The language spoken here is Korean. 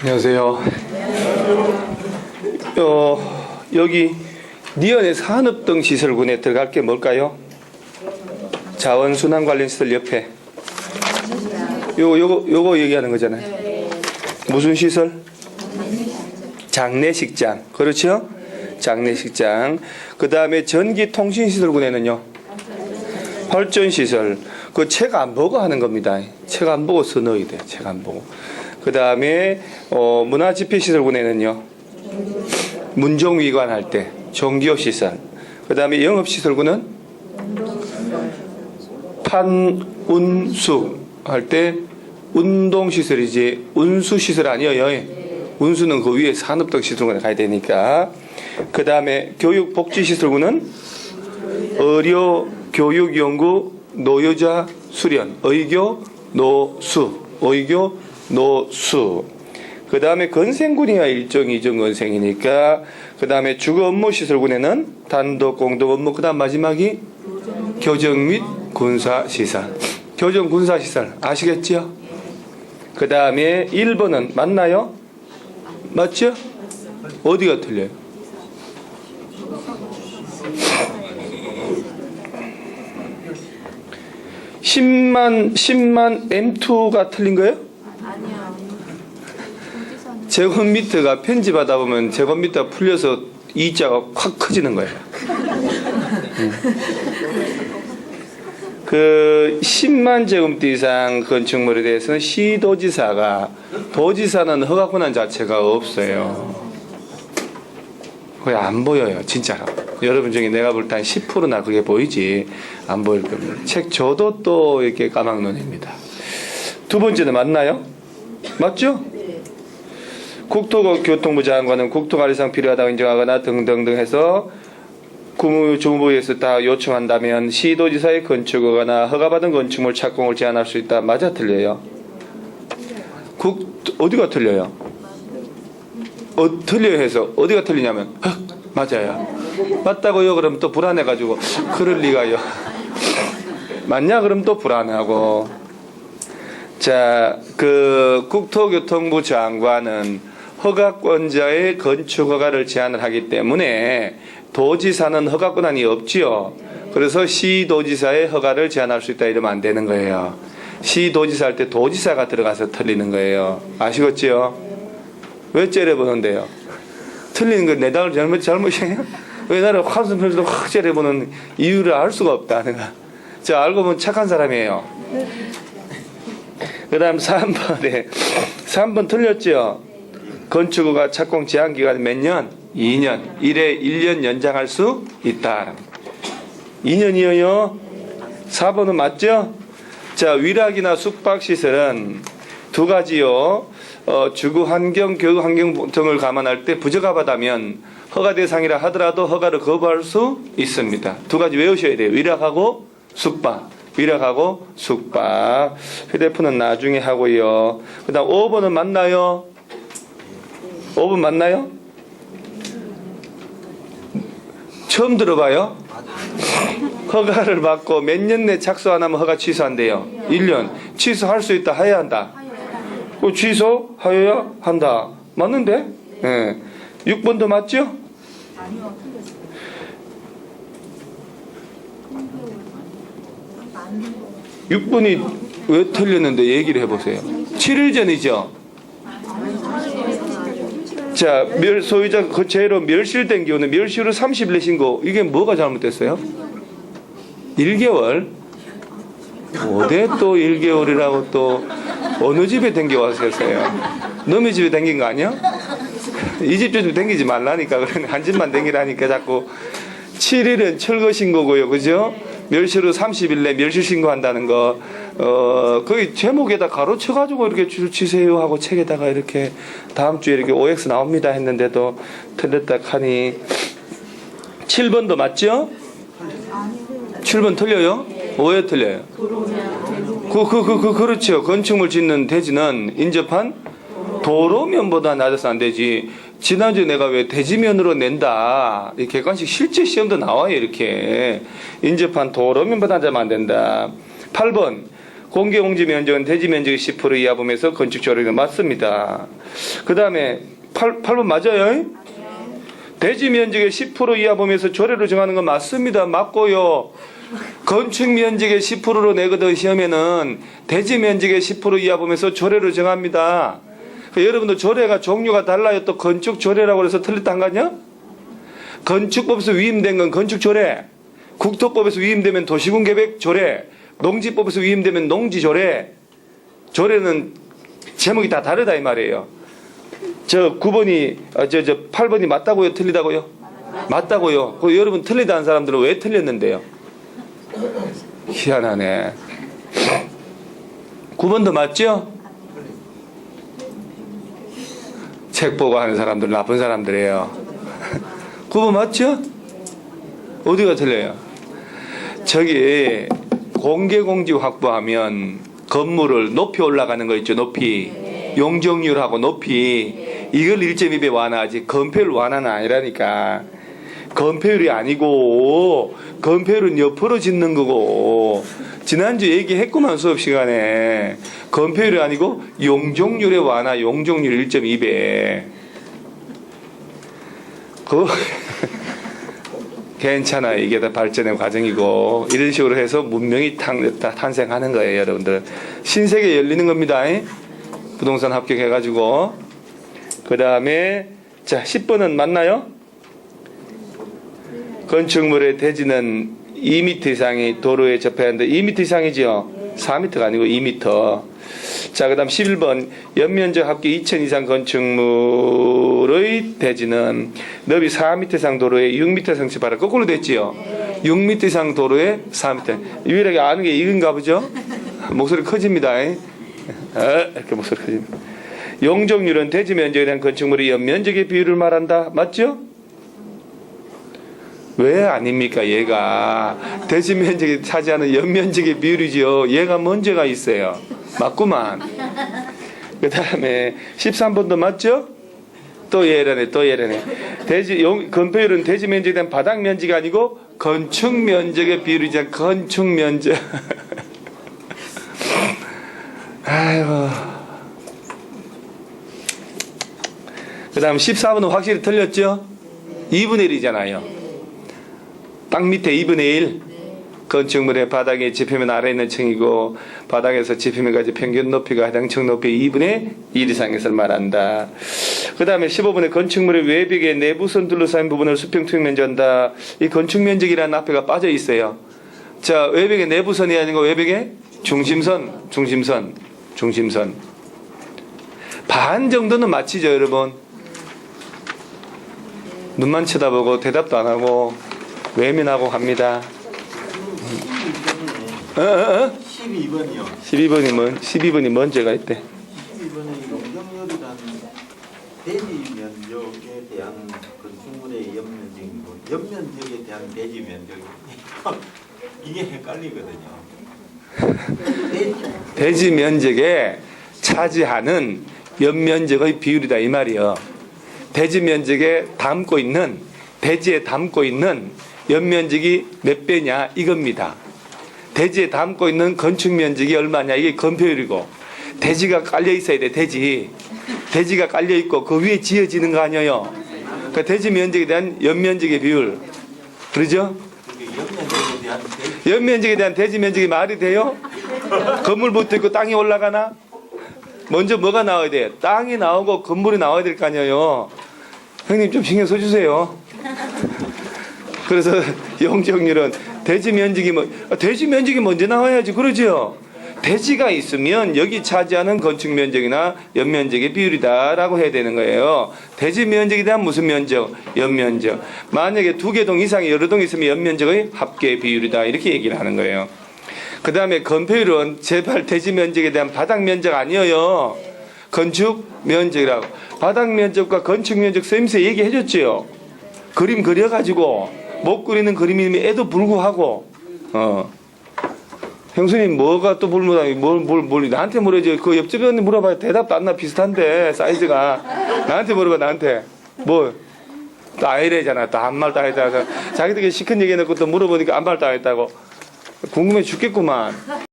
안녕하세요. 어, 여기 니언의 산업등 시설군에 들어갈 게 뭘까요? 자원순환 관련 시설 옆에. 요거 요거 요거 얘기하는 거잖아요. 무슨 시설? 장례식장. 그렇죠? 장례식장. 그 다음에 전기통신시설군에는요. 발전시설. 그 책 안 보고 하는 겁니다. 책 안 보고 써 넣어야 돼. 책 안 보고. 그 다음에 어, 문화집회 시설군에는요. 문종위관 할때 종교시설. 그 다음에 영업시설군은 판운수 할 때 운동시설이지 운수시설 아니에요. 운수는 그 위에 산업등 시설군에 가야 되니까. 그 다음에 교육복지시설군은 의료 교육 연구 노여자 수련 의교 노수 의교 노수 그 다음에 건생군이야 일정 이정 건생이니까 그 다음에 주거 업무 시설군에는 단독 공동 업무 그 다음 마지막이 교정 및 군사 시설 교정 군사 시설 아시겠죠? 그 다음에 1번은 맞나요? 맞죠? 어디가 틀려요? 10만 10만 M2가 틀린 거예요? 제곱미터가 편집하다 보면 제곱미터가 풀려서 이자가 확 커지는 거예요. 음. 그 10만 제곱미터 이상 건축물에 대해서는 시도지사가 도지사는 허가권한 자체가 없어요. 거의 안 보여요, 진짜로. 여러분 중에 내가 볼 때 한 10%나 그게 보이지 안 보일 겁니다. 책 줘도 또 이렇게 까막눈입니다. 두 번째는 맞나요? 맞죠? 국토교통부 장관은 국토관리상 필요하다고 인정하거나 등등등 해서 국무조무부에서 다 요청한다면 시도지사의 건축허가나 허가받은 건축물 착공을 제한할 수 있다. 맞아 틀려요? 국 어디가 틀려요? 어, 틀려요 해서 어디가 틀리냐면 헉, 맞아요. 맞다고요? 그럼 또 불안해가지고 그럴 리가요. 맞냐? 그럼 또 불안하고 자, 그 국토교통부 장관은 허가권자의 건축 허가를 제한을 하기 때문에 도지사는 허가 권한이 없지요. 그래서 시도지사의 허가를 제한할 수 있다 이러면 안 되는 거예요. 시도지사 할 때 도지사가 들어가서 틀리는 거예요. 아시겠지요? 왜 째려보는데요? 틀리는 건 내가 잘못 잘못이에요? 왜 나를 한숨편에도 확 째려보는 이유를 알 수가 없다. 내가. 자 알고 보면 착한 사람이에요. 그 다음 3번에 3번 틀렸죠? 건축허가 착공 제한 기간 몇 년? 2년. 1에 1년 연장할 수 있다. 2년이에요. 4번은 맞죠? 자, 위락이나 숙박시설은 두 가지요. 어, 주거 환경, 교육 환경 등을 감안할 때 부적합하다면 허가 대상이라 하더라도 허가를 거부할 수 있습니다. 두 가지 외우셔야 돼요. 위락하고 숙박. 위락하고 숙박. 휴대폰은 나중에 하고요. 그 다음 5번은 맞나요? 5번 맞나요? 처음 들어봐요? 허가를 받고 몇 년 내 착수 안 하면 허가 취소한대요. 1년. 취소할 수 있다. 해야 한다. 그 취소 하여야 한다. 맞는데? 예. 6번도 맞죠? 아니요. 틀렸어요. 6번이 왜 틀렸는데 얘기를 해보세요. 7일 전이죠? 자, 멸, 소유자 그 죄로 멸실된 경우는 멸실후 30일 내 신고. 이게 뭐가 잘못됐어요? 1개월? 어디 또 1개월이라고 또 어느 집에 댕겨와서 했어요? 너네 집에 댕긴 거 아니야? 이집저집 댕기지 말라니까. 그래. 한 집만 댕기라니까 자꾸. 7일은 철거 신고고요. 그죠? 후 30일 내 멸실 신고한다는 거. 어, 거기 제목에다 가로쳐가지고 이렇게 줄 치세요 하고 책에다가 이렇게 다음 주에 이렇게 OX 나옵니다 했는데도 틀렸다 하니 7번도 맞죠? 7번 틀려요? 왜 틀려요? 그, 그, 그, 그, 그렇죠. 건축물 짓는 대지는 인접한 도로면보다 낮아서 안 되지. 지난주에 내가 왜 대지면으로 낸다. 이 객관식 실제 시험도 나와요, 이렇게. 인접한 도로면보다 낮으면 안 된다. 8번. 공개 공지 면적은 대지 면적의 10% 이하 범위에서 건축 조례는 맞습니다. 그 다음에 8, 8번 맞아요? 대지 면적의 10% 이하 범위에서 조례로 정하는 건 맞습니다. 맞고요. 건축 면적의 10%로 내거든 시험에는 대지 면적의 10% 이하 범위에서 조례로 정합니다. 그 여러분들 조례가 종류가 달라요. 또 건축 조례라고 해서 틀렸다 한거 아니야? 건축법에서 위임된 건 건축 조례, 국토법에서 위임되면 도시군 계획 조례, 농지법에서 위임되면 농지 조례. 조례는 제목이 다 다르다 이 말이에요. 저 9번이 아, 저, 저 8번이 맞다고요? 틀리다고요? 맞다고요. 그 여러분 틀리다는 사람들은 왜 틀렸는데요? 희한하네. 9번도 맞죠? 책 보고 하는 사람들 나쁜 사람들이에요. 9번 맞죠? 어디가 틀려요? 저기 공개 공지 확보하면 건물을 높이 올라가는 거 있죠. 높이. 용적률하고 높이 이걸 1.2배 완화하지 건폐율 완화는 아니라니까. 건폐율이 아니고 건폐율은 옆으로 짓는 거고 지난주 얘기했구만 수업 시간에. 건폐율이 아니고 용적률의 완화 용적률 1.2배. 그 괜찮아요 이게 다 발전의 과정이고. 이런 식으로 해서 문명이 탄, 다 탄생하는 거예요 여러분들. 신세계 열리는 겁니다. 잉? 부동산 합격해가지고. 그 다음에 자 10번은 맞나요? 건축물의 대지는 2m 이상이 도로에 접해야 하는데 2m 이상이죠? 4m가 아니고 2m. 자, 그 다음 11번. 연면적 합계 2천 이상 건축물의 대지는 너비 4m 이상 도로에 6m 성취바라. 거꾸로 됐지요? 6m 이상 도로에 4m. 유일하게 아는 게 이건가 보죠? 목소리 커집니다. 잉? 어, 이렇게 목소리 커집니다. 용적률은 대지 면적에 대한 건축물의 연면적의 비율을 말한다. 맞죠? 왜 아닙니까 얘가? 대지 면적이 차지하는 연면적의 비율이죠 얘가 문제가 있어요. 맞구만. 그 다음에 13번도 맞죠? 또 얘라네 또 얘라네 대지 용, 건폐율은 대지 면적에 대한 바닥 면적이 아니고 건축 면적의 비율이죠 건축 면적. 아이고. 그 다음 14번은 확실히 틀렸죠? 2분의 1이잖아요 땅 밑에 2분의 1 건축물의 바닥에 지표면 아래 있는 층이고 바닥에서 지표면까지 평균 높이가 해당 층 높이 2분의 1 이상에서 말한다. 그 다음에 15번에 건축물의 외벽에 내부선 둘러싸인 부분을 수평 투명 면적한다. 이 건축 면적이라는 앞에가 빠져 있어요. 자 외벽의 내부선이 아니고 외벽의 중심선, 중심선, 중심선. 반 정도는 맞히죠, 여러분. 눈만 쳐다보고 대답도 안 하고 외면하고 갑니다. 어, 어, 어? 12번이요. 12번이 뭔 12번이 뭔 죄가 있대. 12번은 용적률이라는 대지 면적에 대한 건축물의 연면적이고 연면적에 대한 대지 면적 이게 헷갈리거든요. 대지 면적에 차지하는 연면적의 비율이다 이 말이요. 대지 면적에 담고 있는 대지에 담고 있는 연면적이 몇 배냐 이겁니다. 대지에 담고 있는 건축 면적이 얼마냐 이게 건폐율이고 대지가 깔려 있어야 돼 대지 대지가 깔려 있고 그 위에 지어지는 거 아니에요. 그 대지 면적에 대한 연면적의 비율 그러죠? 연면적에 대한 대지 면적이 말이 돼요? 건물 붙어 있고 땅이 올라가나? 먼저 뭐가 나와야 돼? 땅이 나오고 건물이 나와야 될 거 아니에요. 형님 좀 신경 써주세요. 그래서 용적률은 대지 면적이 뭐 아, 대지 면적이 먼저 나와야지 그러죠. 대지가 있으면 여기 차지하는 건축 면적이나 연면적의 비율이다라고 해야 되는 거예요. 대지 면적에 대한 무슨 면적? 연면적. 만약에 두 개 동 이상이 여러 동 있으면 연면적의 합계 비율이다 이렇게 얘기를 하는 거예요. 그 다음에 건폐율은 제발 대지 면적에 대한 바닥 면적 아니에요. 건축 면적이라고. 바닥 면적과 건축 면적 쌤새 얘기해 줬지요. 그림 그려가지고 못 그리는 그림임에도 불구하고 어. 형수님 뭐가 또 불문하니? 뭘뭘 뭘, 나한테 물어야지 그 옆집 언니 물어봐야 대답도 안 나 비슷한데 사이즈가. 나한테 물어봐 나한테? 뭐또 아이래잖아. 또 아무 말도 안 했다고 자기들끼리 시큰 얘기 해놓고 또 물어보니까 아무 말도 안 했다고. 궁금해 죽겠구만